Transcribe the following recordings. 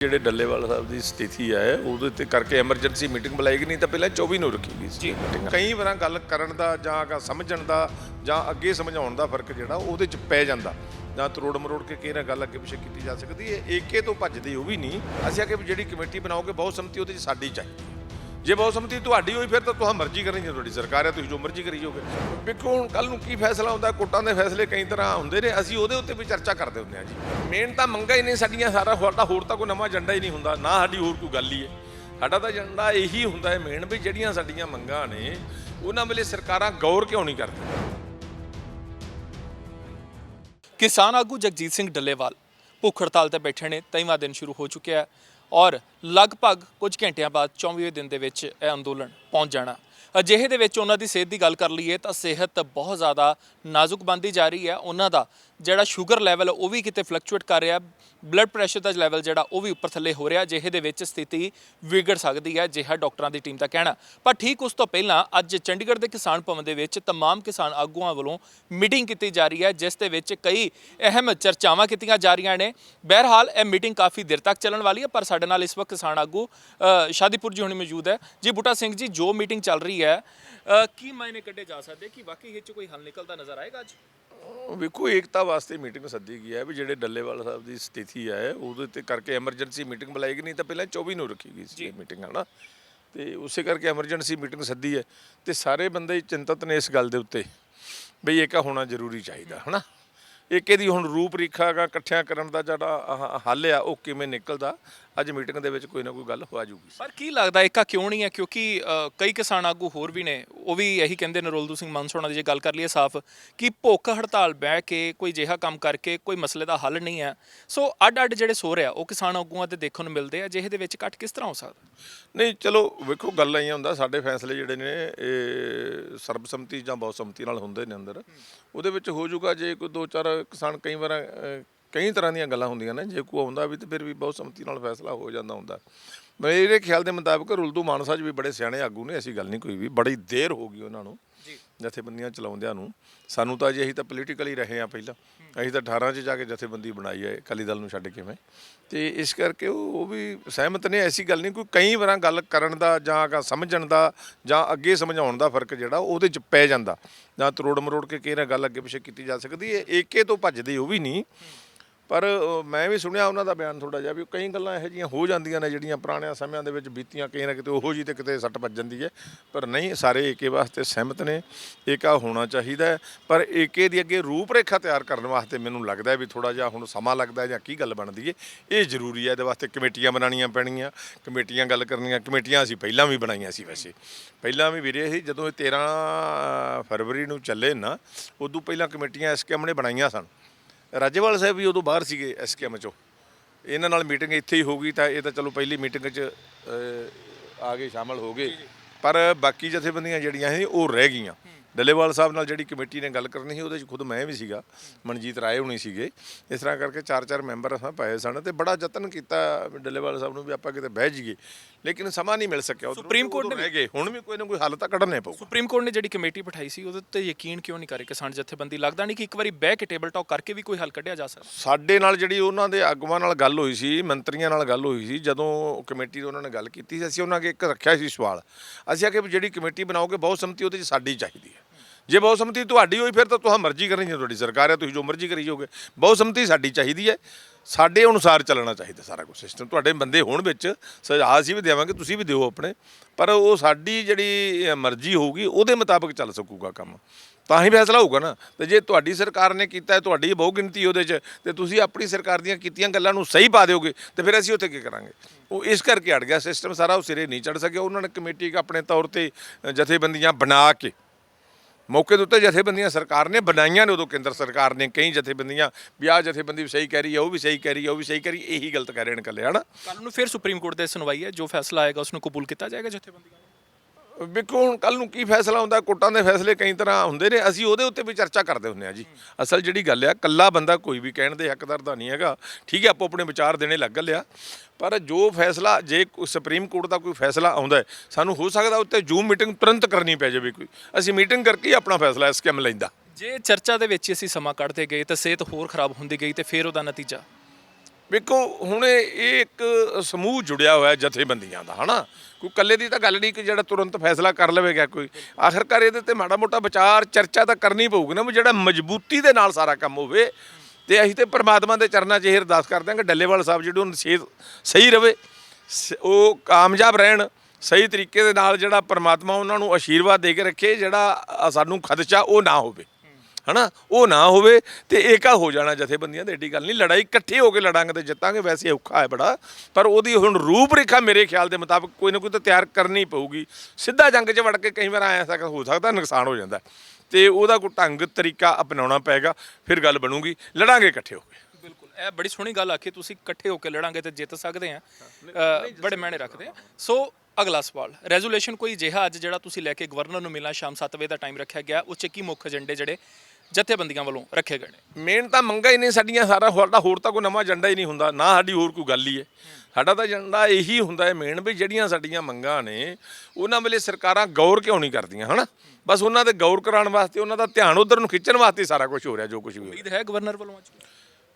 ਜਿਹੜੇ ਡੱਲੇਵਾਲ ਸਾਹਿਬ ਦੀ ਸਥਿਤੀ ਹੈ ਉਹਦੇ ਤੇ ਕਰਕੇ ਐਮਰਜੈਂਸੀ ਮੀਟਿੰਗ ਬੁਲਾਈ ਗਈ ਨਹੀਂ ਤਾਂ ਪਹਿਲਾਂ 24 ਨੂੰ ਰੱਖੀ ਗਈ ਸੀ ਮੀਟਿੰਗ ਕਈ ਵਾਰਾਂ ਗੱਲ ਕਰਨ ਦਾ ਜਾਂ ਅਗਾ ਸਮਝਣ ਦਾ ਜਾਂ ਅੱਗੇ ਸਮਝਾਉਣ ਦਾ ਫ਼ਰਕ ਜਿਹੜਾ ਉਹਦੇ ਚ ਪੈ ਜਾਂਦਾ। ਜਾਂ ਤਰੋੜ ਮਰੋੜ ਕੇ ਕਿਹੜਾ ਗੱਲ ਅੱਗੇ ਪਿੱਛੇ ਕੀਤੀ ਜਾ ਸਕਦੀ ਹੈ ਏਕੇ ਤੋਂ ਭੱਜਦੀ ਉਹ ਵੀ ਨਹੀਂ। ਅਸੀਂ ਆ ਕਿ ਜਿਹੜੀ ਕਮੇਟੀ ਬਣਾਓਗੇ ਬਹੁਤ ਸੰਮਤੀ ਉਹਦੇ ਚ ਸਾਡੀ ਚਾਹੀਦੀ ਜੇ ਬਹੁਤ ਸੰਮਤੀ ਤੁਹਾਡੀ ਹੋਈ ਫਿਰ ਤਾਂ ਤੁਹਾਂ ਮਰਜ਼ੀ ਕਰਨੀ ਜੇ ਤੁਹਾਡੀ ਸਰਕਾਰ ਹੈ ਤੁਸੀਂ ਜੋ ਮਰਜ਼ੀ ਕਰੀ ਜਾਓਗੇ। ਵੇਖੋ ਹੁਣ ਕੱਲ ਨੂੰ ਕੀ ਫੈਸਲਾ ਹੁੰਦਾ? ਕੋਰਟਾਂ ਦੇ ਫੈਸਲੇ ਕਈ ਤਰ੍ਹਾਂ ਹੁੰਦੇ ਨੇ ਅਸੀਂ ਉਹਦੇ ਉੱਤੇ ਵੀ ਚਰਚਾ ਕਰਦੇ ਹੁੰਦੇ ਹਾਂ ਜੀ। ਮੇਨ ਤਾਂ ਮੰਗਾ ਹੀ ਨਹੀਂ ਸਾਡੀਆਂ ਸਾਰਾ ਹੋਰ ਤਾਂ ਹੋਰ ਤਾਂ ਕੋਈ ਨਵਾਂ ਏਜੰਡਾ ਹੀ ਨਹੀਂ ਹੁੰਦਾ ਨਾ ਸਾਡੀ ਹੋਰ ਕੋਈ ਗੱਲ ਹੀ ਹੈ। ਸਾਡਾ ਤਾਂ ਏਜੰਡਾ ਇਹੀ ਹੁੰਦਾ ਹੈ ਮੇਨ ਵੀ ਜਿਹੜੀਆਂ ਸਾਡੀਆਂ ਮੰਗਾਂ ਨੇ ਉਹਨਾਂ ਵੇਲੇ ਸਰਕਾਰਾਂ ਗੌਰ ਕਿਉਂ ਨਹੀਂ ਕਰਦੀਆਂ? ਕਿਸਾਨ ਆਗੂ ਜਗਜੀਤ ਸਿੰਘ ਡੱਲੇਵਾਲ ਭੁੱਖ ਹੜਤਾਲ ਤੇ ਬੈਠੇ ਨੇ ਤਈਵਾਂ ਦਿਨ ਸ਼ੁਰੂ ਹੋ ਚੁੱਕਿਆ ਹੈ। ਔਰ ਲਗਭਗ ਕੁਝ ਘੰਟਿਆਂ ਬਾਅਦ 24ਵੇਂ ਦਿਨ ਦੇ ਵਿੱਚ ਇਹ ਅੰਦੋਲਨ ਪਹੁੰਚ ਜਾਣਾ। ਅਜਿਹੇ ਦੇ ਵਿੱਚ ਉਹਨਾਂ ਦੀ ਸਿਹਤ ਦੀ ਗੱਲ ਕਰ ਲਈਏ ਤਾਂ ਸਿਹਤ ਬਹੁਤ ਜ਼ਿਆਦਾ ਨਾਜ਼ੁਕ ਬਣਦੀ ਜਾ ਰਹੀ ਹੈ। ਉਹਨਾਂ ਦਾ ਜਿਹੜਾ ਸ਼ੂਗਰ ਲੈਵਲ ਉਹ ਵੀ ਕਿਤੇ ਫਲਕਚੁਏਟ ਕਰ ਰਿਹਾ ਬਲੱਡ ਪ੍ਰੈਸ਼ਰ ਦਾ ਲੈਵਲ ਜਿਹੜਾ ਉਹ ਵੀ ਉੱਪਰ ਥੱਲੇ ਹੋ ਰਿਹਾ ਜਿਹੇ ਦੇ ਵਿੱਚ ਸਥਿਤੀ ਵਿਗੜ ਸਕਦੀ ਹੈ ਜਿਹਾ ਡਾਕਟਰਾਂ ਦੀ ਟੀਮ ਦਾ ਕਹਿਣਾ ਪਰ ਠੀਕ ਉਸ ਤੋਂ ਪਹਿਲਾਂ ਅੱਜ ਚੰਡੀਗੜ੍ਹ ਦੇ ਕਿਸਾਨ ਭਵਨ ਦੇ ਵਿੱਚ तमाम ਕਿਸਾਨ ਆਗੂਆਂ ਵੱਲੋਂ ਮੀਟਿੰਗ ਕੀਤੀ ਜਾ ਰਹੀ ਹੈ ਜਿਸ ਦੇ ਵਿੱਚ ਕਈ ਅਹਿਮ ਚਰਚਾਵਾਂ ਕੀਤੀਆਂ ਜਾ ਰਹੀਆਂ ਨੇ ਬਹਰਹਾਲ ਇਹ ਮੀਟਿੰਗ ਕਾਫੀ ਦੇਰ ਤੱਕ ਚੱਲਣ ਵਾਲੀ ਹੈ ਪਰ ਸਾਡੇ ਨਾਲ ਇਸ ਵਕਤ ਕਿਸਾਨ ਆਗੂ ਅ, ਸ਼ਾਦੀਪੁਰ ਜੀ ਹੁਣੇ ਮੌਜੂਦ ਹੈ ਜੀ ਬੂਟਾ ਸਿੰਘ ਜੀ ਜੋ ਮੀਟਿੰਗ ਚੱਲ ਰਹੀ ਹੈ ਅ, ਕੀ ਮਾਇਨੇ ਕੱਢੇ ਜਾ ਸਕਦੇ ਕਿ ਵਾਕਈ ਇਹ ਚ ਕੋਈ ਹੱਲ ਨਿਕਲਦਾ ਨਜ਼ਰ ਆਏਗਾ ਅੱਜ ਵੇਖੋ ਏਕਤਾ ਵਾਸਤੇ ਮੀਟਿੰਗ ਸੱਦੀ ਗਈ ਹੈ ਵੀ ਜਿਹੜੇ ਡੱਲੇਵਾਲ ਸਾਹਿਬ ਦੀ ਸਥਿਤੀ ਹੈ ਉਹਦੇ ਤੇ ਕਰਕੇ ਐਮਰਜੈਂਸੀ ਮੀਟਿੰਗ ਬੁਲਾਈ ਗਈ ਨਹੀਂ ਤਾਂ ਪਹਿਲਾਂ 24 ਨੂੰ ਰੱਖੀ ਗਈ ਸੀ ਮੀਟਿੰਗ ਹਨਾ? ਤੇ ਉਸੇ ਕਰਕੇ ਐਮਰਜੈਂਸੀ ਮੀਟਿੰਗ ਸੱਦੀ ਹੈ। ਤੇ ਸਾਰੇ ਬੰਦੇ ਚਿੰਤਤ ਨੇ ਇਸ ਗੱਲ ਦੇ ਉੱਤੇ ਬਈ ਏਕਾ ਹੋਣਾ ਜ਼ਰੂਰੀ ਚਾਹੀਦਾ ਹਨਾ? ਏਕੇ ਦੀ ਹੁਣ ਰੂਪ ਰੇਖਾ ਗਾ ਇਕੱਠਿਆਂ ਕਰਨ ਦਾ ਜਿਹੜਾ ਹੱਲ ਆ ਉਹ ਕਿਵੇਂ ਨਿਕਲਦਾ? ਅੱਜ ਮੀਟਿੰਗ ਦੇ ਵਿੱਚ ਕੋਈ ਨਾ ਕੋਈ ਗੱਲ ਹੋ ਜਾਊਗੀ। ਪਰ ਕੀ ਲੱਗਦਾ ਇੱਕਾ ਕਿਉਂ ਨਹੀਂ ਹੈ? ਕਿਉਂਕਿ ਅ, ਕਈ ਕਿਸਾਨ ਆਗੂ ਹੋਰ ਵੀ ਨੇ ਉਹ ਵੀ ਇਹੀ ਕਹਿੰਦੇ ਨੇ ਰੋਲਦੂ ਸਿੰਘ ਮਾਨਸੋਣਾ ਦੀ ਜੇ ਗੱਲ ਕਰ ਲਈਏ ਸਾਫ਼ ਕਿ ਭੁੱਖ ਹੜਤਾਲ ਬਹਿ ਕੇ ਕੋਈ ਜਿਹਾ ਕੰਮ ਕਰਕੇ ਕੋਈ ਮਸਲੇ ਦਾ ਹੱਲ ਨਹੀਂ ਹੈ। ਸੋ ਅੱਡ ਅੱਡ ਜਿਹੜੇ ਸੋਰ ਆ ਉਹ ਕਿਸਾਨ ਆਗੂਆਂ ਤੇ ਦੇਖਣ ਨੂੰ ਮਿਲਦੇ ਆ ਜਿਹੇ ਦੇ ਵਿੱਚ ਇਕੱਠ ਕਿਸ ਤਰ੍ਹਾਂ ਹੋ ਸਕਦਾ? ਨਹੀਂ ਚਲੋ ਵੇਖੋ ਗੱਲ ਆਈ ਹੁੰਦਾ ਸਾਡੇ ਫੈਸਲੇ ਜਿਹੜੇ ਨੇ ਇਹ ਸਰਬਸੰਮਤੀ ਜਾਂ ਬਹੁਸੰਮਤੀ ਨਾਲ ਹੁੰਦੇ ਨੇ ਅੰਦਰ। ਉਹਦੇ ਵਿੱਚ ਹੋ ਜਾਊਗਾ ਜੇ ਕੋਈ ਦੋ ਚਾਰ ਕਿਸਾਨ ਕਈ ਵਾਰ ਕਈ ਤਰ੍ਹਾਂ ਦੀਆਂ ਗੱਲਾਂ ਹੁੰਦੀਆਂ ਨੇ ਜੇ ਕੋਈ ਆਉਂਦਾ ਵੀ ਤੇ ਫਿਰ ਵੀ ਬਹੁਸੰਮਤੀ ਨਾਲ ਫੈਸਲਾ ਹੋ ਜਾਂਦਾ ਹੁੰਦਾ। ਮੇਰੇ ਖਿਆਲ ਦੇ ਮੁਤਾਬਕ ਰੁਲਦੂ ਮਾਨਸਾ ਜੀ ਵੀ ਬੜੇ ਸਿਆਣੇ ਆਗੂ ਨੇ ਐਸੀ ਗੱਲ ਨਹੀਂ ਕੋਈ ਵੀ ਬੜੀ ਦੇਰ ਹੋ ਗਈ ਉਹਨਾਂ ਨੂੰ ਜੀ। ਜਥੇਬੰਦੀਆਂ ਚਲਾਉਂਦਿਆਂ ਨੂੰ। ਸਾਨੂੰ ਤਾਂ ਅਜੇ ਅਸੀਂ ਤਾਂ ਪੋਲੀਟੀਕਲ ਰਹੇ ਆ ਪਹਿਲਾਂ। ਅਸੀਂ ਤਾਂ 18 'ਚ ਜਾ ਕੇ ਜਥੇਬੰਦੀ ਬਣਾਈ ਹੈ ਅਕਾਲੀ ਦਲ ਨੂੰ ਛੱਡ ਕੇ ਮੈਂ। ਤੇ ਇਸ ਕਰਕੇ ਉਹ ਉਹ ਵੀ ਸਹਿਮਤ ਨੇ ਐਸੀ ਗੱਲ ਨਹੀਂ ਕੋਈ ਕਈ ਵਾਰਾਂ ਗੱਲ ਕਰਨ ਦਾ ਜਾਂ ਸਮਝਣ ਦਾ ਜਾਂ ਅੱਗੇ ਸਮਝਾਉਣ ਦਾ ਫ਼ਰਕ ਜਿਹੜਾ ਉਹਦੇ ਚ ਪੈ ਜਾਂਦਾ। ਜਾਂ ਤਰੋੜ ਮਰੋੜ ਕੇ ਕਿਹੜਾ ਗੱਲ ਅੱਗੇ ਪਿੱਛੇ ਕੀਤੀ ਜਾ ਸਕਦੀ ਹੈ। ਏਕੇ ਤੋਂ ਭੱਜਦੇ ਉਹ ਵੀ ਨਹੀਂ। ਪਰ ਮੈਂ ਵੀ ਸੁਣਿਆ ਉਹਨਾਂ ਦਾ ਬਿਆਨ ਥੋੜਾ ਜਿਹਾ ਵੀ ਕਈ ਗੱਲਾਂ ਇਹੋ ਜਿਹੀਆਂ ਹੋ ਜਾਂਦੀਆਂ ਨੇ ਜਿਹੜੀਆਂ ਪੁਰਾਣਿਆਂ ਸਮਿਆਂ ਦੇ ਵਿੱਚ ਬੀਤੀਆਂ ਕਈ ਨਾ ਕਿਤੇ ਉਹੋ ਜੀ ਤੇ ਕਿਤੇ ਸੱਟ ਵੱਜ ਜਾਂਦੀ ਹੈ। ਪਰ ਨਹੀਂ, ਸਾਰੇ ਏਕੇ ਵਾਸਤੇ ਸਹਿਮਤ ਨੇ, ਏਕਾ ਹੋਣਾ ਚਾਹੀਦਾ ਪਰ ਏਕੇ ਦੀ ਅੱਗੇ ਰੂਪ ਰੇਖਾ ਤਿਆਰ ਕਰਨ ਵਾਸਤੇ ਮੈਨੂੰ ਲੱਗਦਾ ਵੀ ਥੋੜਾ ਜਿਹਾ ਹੁਣ ਸਮਾਂ ਲੱਗਦਾ ਜਾਂ ਕੀ ਗੱਲ ਬਣਦੀ ਹੈ। ਇਹ ਜ਼ਰੂਰੀ ਹੈ, ਇਹਦੇ ਵਾਸਤੇ ਕਮੇਟੀਆਂ ਬਣਾਉਣੀਆਂ ਪੈਣਗੀਆਂ, ਕਮੇਟੀਆਂ ਗੱਲ ਕਰਨੀਆਂ, ਕਮੇਟੀਆਂ ਅਸੀਂ ਪਹਿਲਾਂ ਵੀ ਬਣਾਈਆਂ ਸੀ ਵੈਸੇ। ਪਹਿਲਾਂ ਵੀ ਵੀਰੇ ਸੀ ਜਦੋਂ ਇਹ 13 ਫਰਵਰੀ ਨੂੰ ਚੱਲੇ ਨਾ, ਉਦੋਂ ਪਹਿਲਾਂ ਕਮੇਟੀਆਂ ਐਸਕੇਐਮ ਨੇ ਬਣਾਈਆਂ ਸਨ। ਰਾਜੇਵਾਲ ਸਾਹਿਬ ਵੀ ਉਦੋਂ ਬਾਹਰ ਸੀਗੇ ਐਸਕੇਐਮ ਚੋਂ। ਇਹਨਾਂ ਨਾਲ ਮੀਟਿੰਗ ਇੱਥੇ ਹੀ ਹੋ ਗਈ ਤਾਂ ਇਹ ਤਾਂ ਚਲੋ ਪਹਿਲੀ ਮੀਟਿੰਗ 'ਚ ਆ ਗਏ, ਸ਼ਾਮਲ ਹੋ ਗਏ। ਪਰ ਬਾਕੀ ਜਥੇਬੰਦੀਆਂ ਜਿਹੜੀਆਂ ਸੀ, ਉਹ ਰਹਿ ਗਈਆਂ। ਡੱਲੇਵਾਲ ਸਾਹਿਬ ਨਾਲ ਜਿਹੜੀ ਕਮੇਟੀ ਨੇ ਗੱਲ ਕਰਨੀ ਸੀ ਉਹਦੇ 'ਚ ਖੁਦ ਮੈਂ ਵੀ ਸੀਗਾ ਮਨਜੀਤ ਰਾਏ ਹੁਣੀ ਸੀਗੇ। ਇਸ ਤਰ੍ਹਾਂ ਕਰਕੇ ਚਾਰ ਚਾਰ ਮੈਂਬਰ ਅਸਾਂ ਪਏ ਸਨ ਤੇ ਬੜਾ ਯਤਨ ਕੀਤਾ ਡੱਲੇਵਾਲ ਸਾਹਿਬ ਨੂੰ ਵੀ ਆਪਾਂ ਕਿਤੇ ਬਹਿ ਜਾਈਏ। ਲੇਕਿਨ ਸਮਾਂ ਨਹੀਂ ਮਿਲ ਸਕਿਆ ਸੁਪਰੀਮ ਕੋਰਟ ਨੇ- ਗਏ ਹੁਣ ਵੀ ਕੋਈ ਨਾ ਕੋਈ ਹੱਲ ਤਾਂ ਕੱਢਣੇ ਪਊ ਸੁਪਰੀਮ ਕੋਰਟ ਨੇ ਜਿਹੜੀ ਕਮੇਟੀ ਬਿਠਾਈ ਸੀ ਉਹਦੇ ਤੇ ਯਕੀਨ ਕਿਉਂ ਨਹੀਂ ਕਰੇ ਕਿਸਾਨ ਜਥੇਬੰਦੀ? ਲੱਗਦਾ ਨਹੀਂ ਕਿ ਇੱਕ ਵਾਰੀ ਬਹਿ ਕੇ ਟੇਬਲ ਟਾਕ ਕਰਕੇ ਵੀ ਕੋਈ ਹੱਲ ਕੱਢਿਆ ਜਾ ਸਕਦਾ। ਸਾਡੇ ਨਾਲ ਜਿਹੜੀ ਉਹਨਾਂ ਦੇ ਆਗੂਆਂ ਨਾਲ ਗੱਲ ਹੋਈ ਸੀ ਮੰਤਰੀਆਂ ਨਾਲ ਗੱਲ ਹੋਈ ਸੀ ਜਦੋਂ ਕਮੇਟੀ ਦੇ ਉਹਨਾਂ ਨੇ ਗੱਲ ਕੀਤੀ ਸੀ ਅਸੀਂ ਉਹਨਾਂ ਅੱਗੇ ਇੱਕ ਰੱਖਿਆ ਸੀ ਸਵਾਲ। ਅਸੀਂ ਆਖਿਆ ਵੀ ਜਿਹੜੀ ਕਮੇਟੀ ਬਣਾਓਗੇ ਬਹੁਤ ਸੰਮਤੀ ਉਹਦੇ 'ਚ ਸਾਡੀ ਚਾਹੀਦੀ ਹੈ। ਜੇ ਬਹੁਤ ਸੰਮਤੀ ਤੁਹਾਡੀ ਹੋਈ, ਫਿਰ ਤਾਂ ਤੁਹਾਂ ਮਰਜ਼ੀ ਕਰਨੀ ਜੇ ਤੁਹਾਡੀ ਸਰਕਾਰ ਹੈ, ਤੁਸੀਂ ਜੋ ਮਰਜ਼ੀ ਕਰੀ ਜਾਓਗੇ। ਬਹੁਤ ਸੰਮਤੀ ਸਾਡੀ ਚਾਹੀਦੀ ਹੈ। ਸਾਡੇ ਅਨੁਸਾਰ ਚੱਲਣਾ ਚਾਹੀਦਾ ਸਾਰਾ ਕੁਝ ਸਿਸਟਮ ਤੁਹਾਡੇ ਬੰਦੇ ਹੋਣ ਵਿੱਚ ਸੁਝਾਅ ਅਸੀਂ ਵੀ ਦੇਵਾਂਗੇ, ਤੁਸੀਂ ਵੀ ਦਿਓ ਆਪਣੇ। ਪਰ ਉਹ ਸਾਡੀ ਜਿਹੜੀ ਮਰਜ਼ੀ ਹੋਊਗੀ, ਉਹਦੇ ਮੁਤਾਬਕ ਚੱਲ ਸਕੂਗਾ ਕੰਮ। ਤਾਂ ਹੀ ਫੈਸਲਾ ਹੋਊਗਾ ਨਾ। ਤੇ ਜੇ ਤੁਹਾਡੀ ਸਰਕਾਰ ਨੇ ਕੀਤਾ ਹੈ, ਤੁਹਾਡੀ ਬਹੁ ਗਿਣਤੀ ਉਹਦੇ 'ਚ, ਤੇ ਤੁਸੀਂ ਆਪਣੀ ਸਰਕਾਰ ਦੀਆਂ ਕੀਤੀਆਂ ਗੱਲਾਂ ਨੂੰ ਸਹੀ ਪਾ ਦਿਓਗੇ, ਤੇ ਫਿਰ ਅਸੀਂ ਉੱਥੇ ਕੀ ਕਰਾਂਗੇ? ਉਹ ਇਸ ਕਰਕੇ ਅੜ ਗਿਆ। ਸਿਸਟਮ ਸਾਰਾ ਉਹ ਸਿਰੇ ਨਹੀਂ ਚੜ ਸਕਿਆ। ਉਹਨਾਂ ਨੇ ਕਮੇਟੀ ਆਪਣੇ ਤੌਰ ਤੇ ਜਥੇਬੰਦੀਆਂ ਬਣਾ ਕੇ ਮੌਕੇ ਦੇ ਉੱਤੇ ਜਥੇਬੰਦੀਆਂ ਸਰਕਾਰ ਨੇ ਬਣਾਈਆਂ ਨੇ ਉਦੋਂ ਕੇਂਦਰ ਸਰਕਾਰ ਨੇ ਕਈ ਜਥੇਬੰਦੀਆਂ ਵੀ ਆਹ ਜਥੇਬੰਦੀ ਵੀ ਸਹੀ ਕਹਿ ਰਹੀ ਹੈ, ਉਹ ਵੀ ਸਹੀ ਕਹਿ ਰਹੀ ਹੈ, ਉਹ ਵੀ ਸਹੀ ਕਹਿ ਰਹੀ ਇਹੀ ਗਲਤ ਕਹਿ ਰਹੇ ਨੇ ਇਕੱਲੇ, ਹਨਾ? ਕੱਲ ਨੂੰ ਫਿਰ ਸੁਪਰੀਮ ਕੋਰਟ ਦੇ ਸੁਣਵਾਈ ਹੈ, ਜੋ ਫੈਸਲਾ ਆਏਗਾ ਉਸ ਨੂੰ ਕਬੂਲ ਕੀਤਾ ਜਾਏਗਾ ਜਥੇਬੰਦੀਆਂ ਵੇਖੋ ਹੁਣ ਕੱਲ ਨੂੰ ਕੀ ਫੈਸਲਾ ਹੁੰਦਾ ਕੋਟਾਂ ਦੇ ਫੈਸਲੇ ਕਈ ਤਰ੍ਹਾਂ ਹੁੰਦੇ ਨੇ ਅਸੀਂ ਉਹਦੇ ਉੱਤੇ ਵੀ ਚਰਚਾ ਕਰਦੇ ਹੁੰਦੇ ਆ ਜੀ। ਅਸਲ ਜਿਹੜੀ ਗੱਲ ਆ ਕੱਲਾ ਬੰਦਾ ਕੋਈ ਵੀ ਕਹਿਣ ਦੇ ਹੱਕਦਾਰ ਦਾ ਨਹੀਂ ਹੈਗਾ। ਠੀਕ ਹੈ ਆਪੋ ਆਪਣੇ ਵਿਚਾਰ ਦੇਣੇ ਲੱਗ ਲਿਆ ਪਰ ਜੋ ਫੈਸਲਾ ਜੇ ਕੋਈ ਸੁਪਰੀਮ ਕੋਰਟ ਦਾ ਕੋਈ ਫੈਸਲਾ ਆਉਂਦਾ ਹੈ, ਸਾਨੂੰ ਹੋ ਸਕਦਾ ਉੱਤੇ ਜੂਮ ਮੀਟਿੰਗ ਤੁਰੰਤ ਕਰਨੀ ਪੈ ਜਾਵੇ ਕੋਈ। ਅਸੀਂ ਮੀਟਿੰਗ ਕਰਕੇ ਹੀ ਆਪਣਾ ਫੈਸਲਾ ਇਸ ਕਿਮ ਲੈਂਦਾ। ਜੇ ਚਰਚਾ ਦੇ ਵਿੱਚ ਹੀ ਅਸੀਂ ਸਮਾਂ ਕੱਢਦੇ ਗਏ ਤਾਂ ਸਿਹਤ ਹੋਰ ਖਰਾਬ ਹੁੰਦੀ ਗਈ ਤੇ ਫਿਰ ਉਹਦਾ ਨਤੀਜਾ? ਵੇਖੋ, ਹੁਣ ਇਹ ਇੱਕ ਸਮੂਹ ਜੁੜਿਆ ਹੋਇਆ ਜਥੇਬੰਦੀਆਂ ਦਾ, ਹਨਾ? ਕੋਈ ਇਕੱਲੇ ਦੀ ਤਾਂ ਗੱਲ ਨਹੀਂ ਕਿ ਜਿਹੜਾ ਤੁਰੰਤ ਫੈਸਲਾ ਕਰ ਲਵੇਗਾ ਕੋਈ। ਆਖਰਕਾਰ ਇਹਦੇ ਤੇ ਮਾੜਾ ਮੋਟਾ ਵਿਚਾਰ, ਚਰਚਾ ਤਾਂ ਕਰਨੀ ਪਊਗੀ ਨਾ, ਵੀ ਜਿਹੜਾ ਮਜ਼ਬੂਤੀ ਦੇ ਨਾਲ ਸਾਰਾ ਕੰਮ ਹੋਵੇ ਤੇ ਅਸੀਂ ਤੇ ਪ੍ਰਮਾਤਮਾ ਦੇ ਚਰਨਾਂ 'ਚ ਇਹ ਅਰਦਾਸ ਕਰਦੇ ਹਾਂ ਕਿ ਡੱਲੇਵਾਲ ਸਾਹਿਬ ਜਿਹੜੇ ਉਹਨਾਂ ਸਿਹਤ ਸਹੀ ਰਵੇ, ਸ- ਉਹ ਕਾਮਯਾਬ ਰਹਿਣ, ਸਹੀ ਤਰੀਕੇ ਦੇ ਨਾਲ ਜਿਹੜਾ ਪ੍ਰਮਾਤਮਾ ਉਹਨਾਂ ਨੂੰ ਆਸ਼ੀਰਵਾਦ ਦੇ ਕੇ ਰੱਖੇ, ਜਿਹੜਾ ਸਾਨੂੰ ਖਦਸ਼ਾ ਉਹ ਨਾ ਹੋਵੇ। ਹਨਾ? ਉਹ ਨਾ ਹੋਵੇ ਤੇ ਏਕਾ ਹੋ ਜਾਣਾ ਜਥੇਬੰਦੀਆਂ ਤੇ ਏਡੀ ਗੱਲ ਨਹੀਂ। ਲੜਾਈ ਇਕੱਠੇ ਹੋ ਕੇ ਲੜਾਂਗੇ ਤੇ ਜਿੱਤਾਂਗੇ ਵੈਸੇ ਔਖਾ ਹੈ ਬੜਾ। ਪਰ ਉਹਦੀ ਹੁਣ ਰੂਪਰੇਖਾ ਮੇਰੇ ਖਿਆਲ ਦੇ ਮੁਤਾਬਕ ਕੋਈ ਨਾ ਕੋਈ ਤਾਂ ਤਿਆਰ ਕਰਨੀ ਪਊਗੀ। ਸਿੱਧਾ ਜੰਗ 'ਚ ਵੜ ਕੇ ਕਈ ਵਾਰ ਆਇਆ ਸਕ ਹੋ ਸਕਦਾ ਨੁਕਸਾਨ ਹੋ ਜਾਂਦਾ। ਤੇ ਉਹਦਾ ਕੋਈ ਢੰਗ ਤਰੀਕਾ ਅਪਣਾਉਣਾ ਪਏਗਾ ਫਿਰ ਗੱਲ ਬਣੂਗੀ। ਲੜਾਂਗੇ ਇਕੱਠੇ ਹੋ ਕੇ। ਬਿਲਕੁਲ ਇਹ ਬੜੀ ਸੋਹਣੀ ਗੱਲ ਆਖੀ ਤੁਸੀਂ ਇਕੱਠੇ ਹੋ ਕੇ ਲੜਾਂਗੇ ਤੇ ਜਿੱਤ ਸਕਦੇ ਆ ਬੜੇ ਮਾਇਨੇ ਰੱਖਦੇ ਆ ਸੋ ਅਗਲਾ ਸਵਾਲ ਰੈਜ਼ੋਲੂਸ਼ਨ ਕੋਈ ਜਿਹਾ ਅੱਜ ਜਿਹੜਾ ਤੁਸੀਂ ਲੈ ਕੇ ਗਵਰਨਰ ਨੂੰ ਮਿਲਣਾ ਸ਼ਾਮ 7 ਵਜੇ ਦਾ ਟਾਈਮ ਰੱਖਿਆ ਗਿਆ ਉਹ 'ਚ ਕੀ ਮੁੱਖ ਏਜੰਡੇ ਜਿਹੜੇ ਜਥੇਬੰਦੀਆਂ ਵੱਲੋਂ ਰੱਖੇ ਗਏ ਨੇ। ਮੇਨ ਤਾਂ ਮੰਗਾ ਹੀ ਨਹੀਂ ਸਾਡੀਆਂ ਸਾਰਾ ਸਾਡਾ ਹੋਰ ਤਾਂ ਕੋਈ ਨਵਾਂ ਏਜੰਡਾ ਹੀ ਨਹੀਂ ਹੁੰਦਾ ਨਾ ਸਾਡੀ ਹੋਰ ਕੋਈ ਗੱਲ ਹੀ ਹੈ। ਸਾਡਾ ਤਾਂ ਏਜੰਡਾ ਇਹੀ ਹੁੰਦਾ ਹੈ ਮੇਨ ਵੀ ਜਿਹੜੀਆਂ ਸਾਡੀਆਂ ਮੰਗਾਂ ਨੇ ਉਹਨਾਂ ਵੇਲੇ ਸਰਕਾਰਾਂ ਗੌਰ ਕਿਉਂ ਨਹੀਂ ਕਰਦੀਆਂ ਹਨਾ? ਬਸ ਉਹਨਾਂ ਤੇ ਗੌਰ ਕਰਾਉਣ ਵਾਸਤੇ ਉਹਨਾਂ ਦਾ ਧਿਆਨ ਉਧਰ ਨੂੰ ਖਿੱਚਣ ਵਾਸਤੇ ਸਾਰਾ ਕੁਝ ਹੋ ਰਿਹਾ ਜੋ ਕੁਝ ਵੀ ਹੋ ਰਿਹਾ। ਉਮੀਦ ਹੈ ਗਵਰਨਰ ਵੱਲੋਂ ਅੱਜ?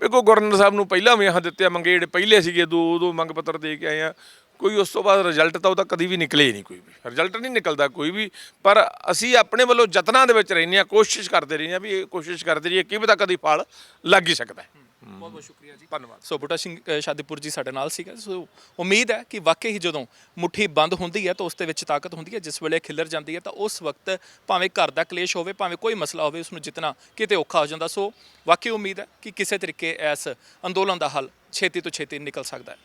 ਵੇਖੋ ਗਵਰਨਰ ਸਾਹਿਬ ਨੂੰ ਪਹਿਲਾਂ ਵੀ ਆਹ ਦਿੱਤੇ ਮੰਗੇ ਜਿਹੜੇ ਪਹਿਲੇ ਸੀਗੇ ਦੋ ਉਦੋਂ ਮੰਗ ਪੱਤਰ ਦੇ ਕੇ ਆਏ ਆ। ਕੋਈ ਉਸ ਤੋਂ ਬਾਅਦ ਰਿਜ਼ਲਟ ਤਾਂ ਉਹਦਾ ਕਦੀ ਵੀ ਨਿਕਲੇ ਹੀ ਨਹੀਂ ਕੋਈ ਵੀ। ਰਿਜ਼ਲਟ ਨਹੀਂ ਨਿਕਲਦਾ ਕੋਈ ਵੀ। ਪਰ ਅਸੀਂ ਆਪਣੇ ਵੱਲੋਂ ਯਤਨਾਂ ਦੇ ਵਿੱਚ ਰਹਿੰਦੇ ਆ ਕੋਸ਼ਿਸ਼ ਕਰਦੇ ਰਹਿੰਦੇ ਆ ਵੀ ਇਹ ਕੋਸ਼ਿਸ਼ ਕਰਦੇ ਰਹੀਏ ਕੀ ਪਤਾ ਕਦੀ ਫਲ ਲੱਗ ਹੀ ਸਕਦਾ ਹੈ। ਬਹੁਤ ਬਹੁਤ ਸ਼ੁਕਰੀਆ ਜੀ। ਧੰਨਵਾਦ। ਸੋ ਬੂਟਾ ਸਿੰਘ ਸ਼ਾਦੀਪੁਰ ਜੀ ਸਾਡੇ ਨਾਲ ਸੀਗਾ। ਸੋ ਉਮੀਦ ਹੈ ਕਿ ਵਾਕਈ ਹੀ ਜਦੋਂ ਮੁਠੀ ਬੰਦ ਹੁੰਦੀ ਹੈ ਤਾਂ ਉਸ ਦੇ ਵਿੱਚ ਤਾਕਤ ਹੁੰਦੀ ਹੈ। ਜਿਸ ਵੇਲੇ ਖਿਲਰ ਜਾਂਦੀ ਹੈ ਤਾਂ ਉਸ ਵਕਤ ਭਾਵੇਂ ਘਰ ਦਾ ਕਲੇਸ਼ ਹੋਵੇ ਭਾਵੇਂ ਕੋਈ ਮਸਲਾ ਹੋਵੇ ਉਸ ਨੂੰ ਜਿੱਤਣਾ ਕਿਤੇ ਔਖਾ ਹੋ ਜਾਂਦਾ। ਸੋ ਵਾਕਈ ਉਮੀਦ ਹੈ ਕਿ ਕਿਸੇ ਤਰੀਕੇ ਇਸ ਅੰਦੋਲਨ ਦਾ ਹੱਲ ਛੇਤੀ ਤੋਂ ਛੇਤੀ ਨਿਕਲ ਸਕਦਾ ਹੈ।